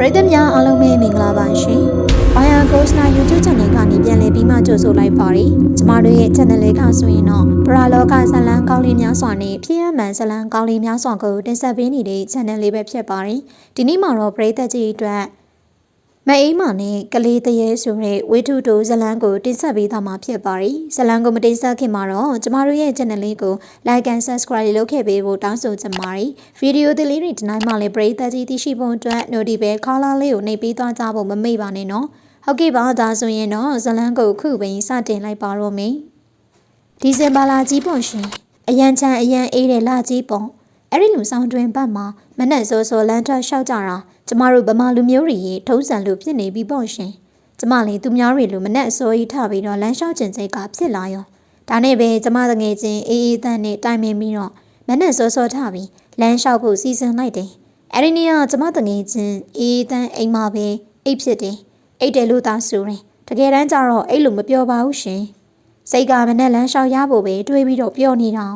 ပရိသတ်များအားလုံးပဲမင်္ဂလာပါရှင်။ Fire Ghost နာ YouTube Channel ကနေပြန်လည်ပြီးမှကြိုဆိုလိုက်ပါရစေ။ကျမတို့ရဲ့ channel လေးကဆိုရင်တော့ပရာလောကဇလံကောင်းလေးများစွာနဲ့ဖြစ်ရမှန်ဇလံကောင်းလေးများစွာကိုတင်ဆက်ပေးနေတဲ့ channel လေးပဲဖြစ်ပါတယ်။ဒီနေ့မှာတော့ပရိသတ်ကြီးအတွက် မအိမ်မနဲ့ကလေးတရေဆိုတဲ့ဝိထုတူဇလံကိုတင်ဆက်ပေးသွားမှာဖြစ်ပါတယ်။ဇလံကိုမတင်ဆက်ခင်မှာတော့ကျမတို့ရဲ့ channel လေးကို like and subscribe လုပ်ခဲ့ပေးဖို့တောင်းဆိုချင်ပါတယ်။ဗီဒီယိုလေးတွေဒီနိုင်မှလည်းပရိသတ်ကြီးသိရှိဖို့အတွက် notification ခေါင်းလာလေးကိုနှိပ်ပေးသွားကြဖို့မမေ့ပါနဲ့နော်။ဟုတ်ကဲ့ပါဒါဆိုရင်တော့ဇလံကိုခုပင်စတင်လိုက်ပါတော့မယ်။ဒီဇင်ဘာလကြီးပွန်ရှင်အရန်ချန်အရန်အေးတဲ့လကြီးပွန် အဲ့ဒီလူဆောင်တွင်ဘတ်မှာမနဲ့စောစောလမ်းထွက်လျှောက်ကြတာကျမတို့ဗမာလူမျိုးတွေရေထုံးစံလို့ဖြစ်နေပြီပေါ့ရှင်ကျမလည်းသူများတွေလိုမနဲ့အစိုးရထပြီးတော့လမ်းလျှောက်ခြင်းစိတ်ကဖြစ်လာရောဒါနဲ့ပဲကျမတငယ်ချင်းအေးအေးတန်းနဲ့တိုင်ပင်ပြီးတော့မနဲ့စောစောထပြီးလမ်းလျှောက်ဖို့စီစဉ်လိုက်တယ်အဲ့ဒီနေ့ကကျမတငယ်ချင်းအေးအေးတန်းအိမ်မှာပဲအိတ်ဖြစ်တယ်အိတ်တယ်လို့သာဆိုရင်တကယ်တမ်းကျတော့အဲ့လိုမပြောပါဘူးရှင်စိတ်ကမနဲ့လမ်းလျှောက်ရဖို့ပဲတွေးပြီးတော့ပြောနေတာ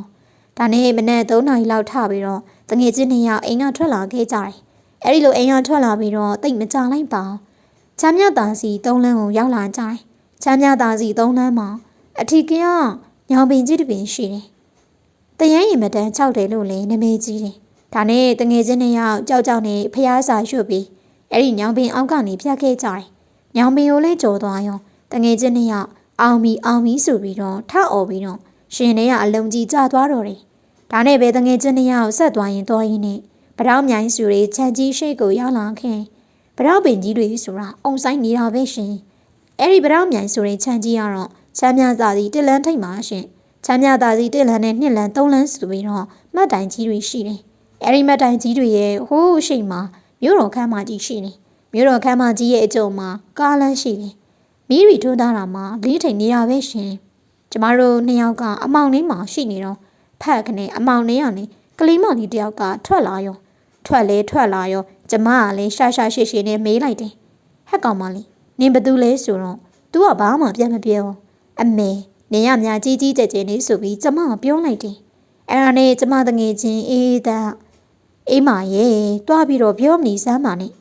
ဒါနဲ့မနဲ့3နာရီလောက်ထပြီးတော့တငယ်ချင်းနှစ်ယောက်အိမ်ကထွက်လာခဲ့ကြတယ်။အဲဒီလိုအိမ်ကထွက်လာပြီးတော့တိတ်မကြလိုက်ပါဘူး။ချမ်းမြတာစီသုံးလမ်းကိုရောက်လာကြတယ်။ချမ်းမြတာစီသုံးလမ်းမှာအထီကရညောင်ပင်ကြီးတစ်ပင်ရှိတယ်။တရမ်းရင်မတန်း၆တယ်လို့လည်းနမေကြီးတယ်။ဒါနဲ့တငယ်ချင်းနှစ်ယောက်ကြောက်ကြောက်နေဖျားစာရွှတ်ပြီးအဲဒီညောင်ပင်အောက်ကနေဖြတ်ခဲ့ကြတယ်။ညောင်ပင်ကိုလည်းကြော်သွားရောတငယ်ချင်းနှစ်ယောက်အောင်ပြီအောင်ပြီဆိုပြီးတော့ထအော်ပြီးတော့ ရှင်တွေကအလုံးကြီးကျသွားတော့တယ်။ဒါနဲ့ပဲတငယ်ချင်းနှစ်ယောက်ဆက်သွားရင်သွားရင်းနဲ့ဗတောင်းမြိုင်စုတွေခြံကြီးရှိကိုရောက်လာခင်ဗတောင်းပင်ကြီးတွေဆိုတာအုံဆိုင်နေတာပဲရှင်အဲ့ဒီဗတောင်းမြိုင်ဆိုတဲ့ခြံကြီးကတော့ချမ်းမြသာစီတစ်လန်းထိတ်မှာရှင်ချမ်းမြသာစီတစ်လန်းနဲ့နှစ်လန်းသုံးလန်းဆိုပြီးတော့မှတ်တိုင်ကြီးတွေရှိတယ်အဲ့ဒီမှတ်တိုင်ကြီးတွေရဲ့ဟိုးရှိမှာမြို့တော်ခမ်းမကြီးရှိတယ်မြို့တော်ခမ်းမကြီးရဲ့အကျုံမှာကားလမ်းရှိတယ်မိရီထွန်းထားတာမှာလေးထိန်နေရပဲရှင် ကျမတို့နှစ်ယောက်ကအမောင်လေးမှာရှိနေတော့ဖက်ကနေအမောင်လေးကနေကလေးမလေးတယောက်ကထွက်လာရောထွက်လဲထွက်လာရောကျမကလည်းရှာရှာရှည်ရှည်နဲ့မေးလိုက်တယ်ဟက်ကောင်မလေးနင်ဘသူလဲဆိုတော့ तू ကဘာမှပြန်မပြောအမေနင်ရမြကြီးကြီးကြဲကြဲနေဆိုပြီးကျမကပြောလိုက်တယ်အဲ့ဒါနဲ့ကျမတငယ်ချင်းအေးတာအေးမရဲ့တွားပြီးတော့ပြောမနေစမ်းပါနဲ့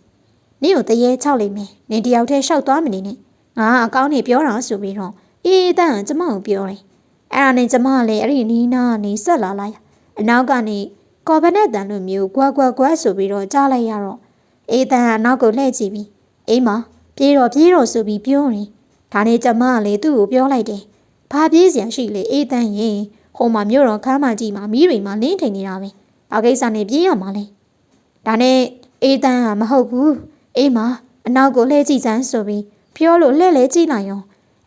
နင့်ကိုတရေချောက်လိုက်မယ်နင်တယောက်တည်းရှောက်သွားမနေနဲ့ငါအကောင်းနေပြောတာဆိုပြီးတော့ အေးတန်းကျမကိုပြောတယ်အဲ့ဒါနဲ့ကျမကလည်းအဲ့ဒီနီးနားကနေဆက်လာလိုက်အနောက်ကနေကော်ဘနက်တန်လိုမျိုးကွာကွာကွာဆိုပြီးတော့ကြားလိုက်ရတော့အေးတန်အနောက်ကိုလှည့်ကြည့်ပြီးအေးမပြေးတော့ပြေးတော့ဆိုပြီးပြောရင်ဒါနဲ့ကျမကလေသူ့ကိုပြောလိုက်တယ်ဘာပြေးစရာရှိလေအေးတန်ရင်ဟိုမှာမြို့တော်ခမ်းမကြီးမှာမီးတွေမှာလင်းထိန်နေတာပဲဘာကိစ္စနဲ့ပြေးရမှာလဲဒါနဲ့အေးတန်ကမဟုတ်ဘူးအေးမအနောက်ကိုလှည့်ကြည့်စမ်းဆိုပြီးပြောလို့လှည့်လဲကြည့်လိုက်ရော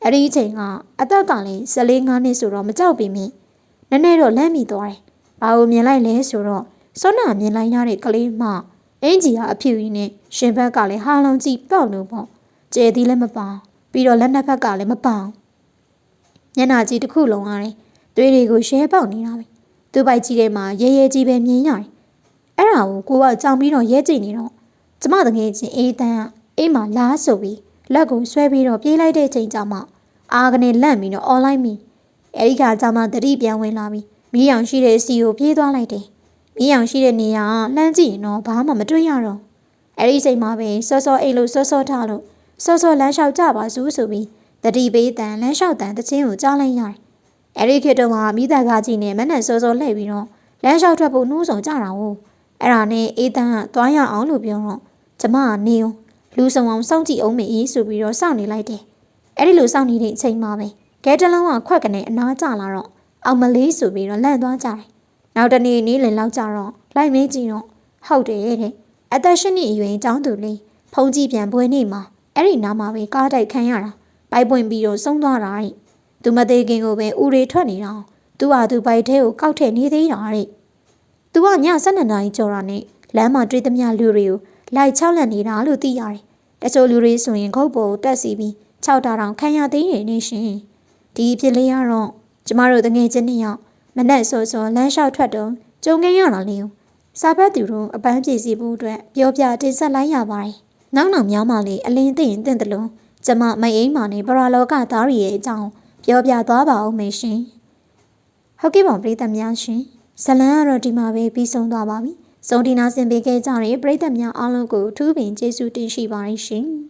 အဲ့ဒီအချိန်ကအသက်ကလည်း14 5နှစ်ဆိုတော့မကြောက်ပြီမင်းနည်းနည်းတော့လမ်းမိသွားတယ်ဘာကိုမြင်လိုက်လဲဆိုတော့စောနာမြင်လိုက်ရတဲ့ကလေးမအင်ကြီးကအဖြူကြီးနဲ့ရှင်ဘက်ကလည်းဟာလုံးကြီးပေါက်လို့ပေါ့ကျဲသည်လည်းမပေါပြီးတော့လက်နှစ်ဖက်ကလည်းမပေါညနာကြီးတစ်ခုလုံးရတယ်သွေးတွေကိုရှဲပေါက်နေတာပဲသူ့ပိုက်ကြီးထဲမှာရဲရဲကြီးပဲမြင်ရတယ်အဲ့ဒါကိုကိုကကြောင်ပြီးတော့ရဲကြည့်နေတော့ကျမတငယ်ချင်းအေးတန်းအေးမှလားဆိုပြီးလက်ကိုဆွဲပြီးတော့ပြေးလိုက်တဲ့ချိန်ကျမှ အာကနေလန့်ပြီးတော့ online မီအဲ့ဒီကကျမှတတိပြန်ဝင်လာပြီးမီးရောင်ရှိတဲ့စီကိုပြေးသွားလိုက်တယ်။မီးရောင်ရှိတဲ့နေရာကလှမ်းကြည့်ရင်တော့ဘာမှမတွေ့ရတော့။အဲ့ဒီချိန်မှာပဲစောစောအိတ်လို့စောစောထားလို့စောစောလမ်းလျှောက်ကြပါစုဆိုပြီးတတိပေးတန်လမ်းလျှောက်တန်တချင်းကိုကြားလိုက်ရတယ်။အဲ့ဒီခေတ်တုန်းကမိသားကားကြီးနဲ့မနဲ့စောစောလှည့်ပြီးတော့လမ်းလျှောက်ထွက်ဖို့နှိုးဆောင်ကြတာဟုတ်။အဲ့ဒါနဲ့အေးတန်းကသွားရအောင်လို့ပြောတော့ကျမကနေအောင်လူဆောင်အောင်စောင့်ကြည့်အောင်မေးအေးဆိုပြီးတော့စောင့်နေလိုက်တယ်။ အဲ့ဒီလိုစောင့်နေတဲ့အချိန်မှာပဲဂဲတလုံးကခွက်ကနေအနားကျလာတော့အောင်မလေးဆိုပြီးတော့လန့်သွားကြတယ်။နောက်တနေ့နေ့လင်လောက်ကြတော့လိုက်မင်းကြည့်တော့ဟုတ်တယ်တဲ့အသက်ရှင်နေအရွယ်ចောင်းသူလေးဖုန်ကြီးပြန်ပွဲနေမှာအဲ့ဒီနားမှာပဲကားတိုက်ခံရတာပိုက်ပွင့်ပြီးတော့ဆုံးသွားတာတဲ့။သူမသေးခင်ကိုပဲဦးတွေထွက်နေတာ။သူ့ဟာသူပိုက်ထဲကိုကောက်ထည့်နေသေးတာတဲ့။သူကည7နာရီကျော်တာနဲ့လမ်းမှာတွေ့သမျှလူတွေကိုလိုက်ချောက်လက်နေတာ လို့သိရတယ်။တချို့လူတွေဆိုရင်ခုတ်ပေါ်တက်စီပြီး ခြောက်တာတောင်ခံရသေးတယ်နေရှင်။ဒီဖြစ်လေးကတော့ကျမတို့တငယ်ချင်းနှစ်ယောက်မနဲ့ဆိုဆိုလမ်းလျှောက်ထွက်တော့ကြုံခဲ့ရတာလေ။စာဖတ်သူတို့အပန်းပြေစီဖို့အတွက်ပြောပြတင်ဆက်လိုက်ရပါတယ်။နောက်နောက်များမှလည်းအလင်းသိရင်တင့်တယ်လို့ကျမမအိမ်မာနေပရာလောကသားရီရဲ့အကြောင်းပြောပြသွားပါဦးမယ်ရှင်။ဟုတ်ကဲ့ပါပရိသတ်များရှင်။ဇလန်ကတော့ဒီမှာပဲပြီးဆုံးသွားပါပြီ။စုံဒီနာဆင်ပေးခဲ့ကြတဲ့ပရိသတ်များအားလုံးကိုထူးပင်ကျေးဇူးတင်ရှိပါတယ်ရှင်။